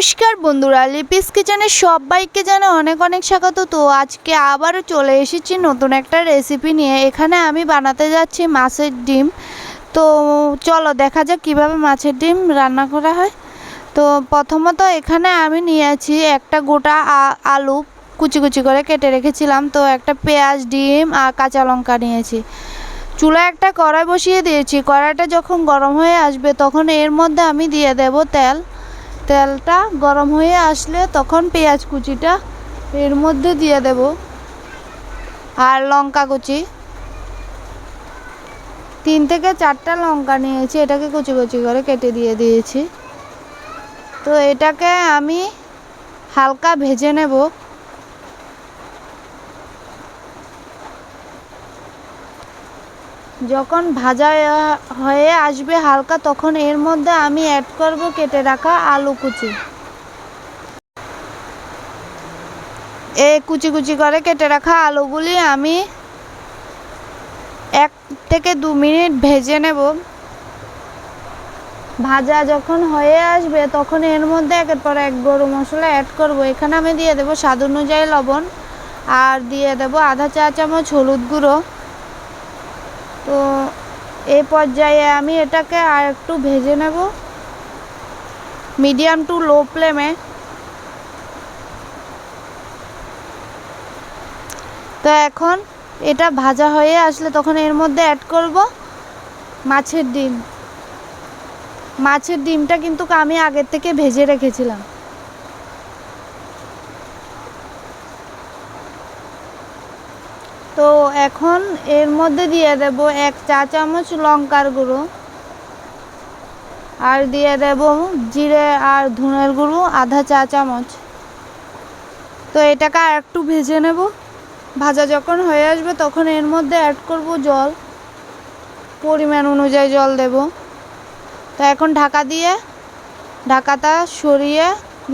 নমস্কার বন্ধুরা, লিপিস কিচেনে সবাইকে জানে অনেক অনেক স্বাগত। তো আজকে আবারও চলে এসেছি নতুন একটা রেসিপি নিয়ে। এখানে আমি বানাতে যাচ্ছি মাছের ডিম। তো চলো দেখা যাক কীভাবে মাছের ডিম রান্না করা হয়। তো প্রথমত এখানে আমি নিয়েছি একটা গোটা আলু কুচি কুচি করে কেটে রেখেছিলাম। তো একটা পেঁয়াজ, ডিম আর কাঁচা লঙ্কা নিয়েছি। চুলা একটা কড়াই বসিয়ে দিয়েছি। কড়াইটা যখন গরম হয়ে আসবে তখন এর মধ্যে আমি দিয়ে দেব তেল। তেলটা গরম হয়ে আসলে তখন পেঁয়াজ কুচিটা এর মধ্যে দিয়ে দেব আর লঙ্কা কুচি। তিন থেকে চারটা লঙ্কা নিয়েছি, এটাকে কুচি কুচি করে কেটে দিয়ে দিয়েছি। তো এটাকে আমি হালকা ভেজে নেব। যখন ভাজা হয়ে আসবে হালকা, তখন এর মধ্যে আমি অ্যাড করব কেটে রাখা আলু কুচি। এই কুচি কুচি করে কেটে রাখা আলুগুলি আমি এক থেকে দু মিনিট ভেজে নেব। ভাজা যখন হয়ে আসবে, তখন এর মধ্যে একের পর এক গরু মশলা অ্যাড করব। এখানে আমি দিয়ে দেবো স্বাদ অনুযায়ী লবণ, আর দিয়ে দেবো আধা চা চামচ হলুদ গুঁড়ো। তো এই পর্যায়ে আমি এটাকে আর একটু ভেজে নেব। মিডিয়াম টু লো ফ্লেমে। তো এখন এটা ভাজা হয়ে আসলে তখন এর মধ্যে অ্যাড করব মাছের ডিম। মাছের ডিমটা কিন্তু আমি আগের থেকে ভেজে রেখেছিলাম। তো এখন এর মধ্যে দিয়ে দেব এক চা চামচ লঙ্কার গুঁড়ো। আর দিয়ে দেব জিরে আর ধনের গুঁড়ো আধা চা চামচ। তো এটাকে আর একটু ভেজে নেব। ভাজা যখন হয়ে আসবে তখন এর মধ্যে অ্যাড করব জল। পরিমাণ অনুযায়ী জল দেব। তো এখন ঢাকা দিয়ে ঢাকাটা সরিয়ে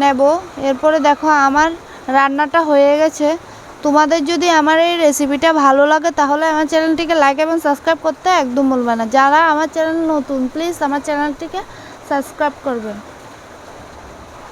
নেব। এরপরে দেখো আমার রান্নাটা হয়ে গেছে। তোমাদের যদি আমার এই রেসিপিটা ভালো লাগে, তাহলে আমার চ্যানেলটিকে লাইক এবং সাবস্ক্রাইব করতে একদম ভুলবে না। যারা আমার চ্যানেল নতুন প্লিজ আমার চ্যানেলটিকে সাবস্ক্রাইব করবেন।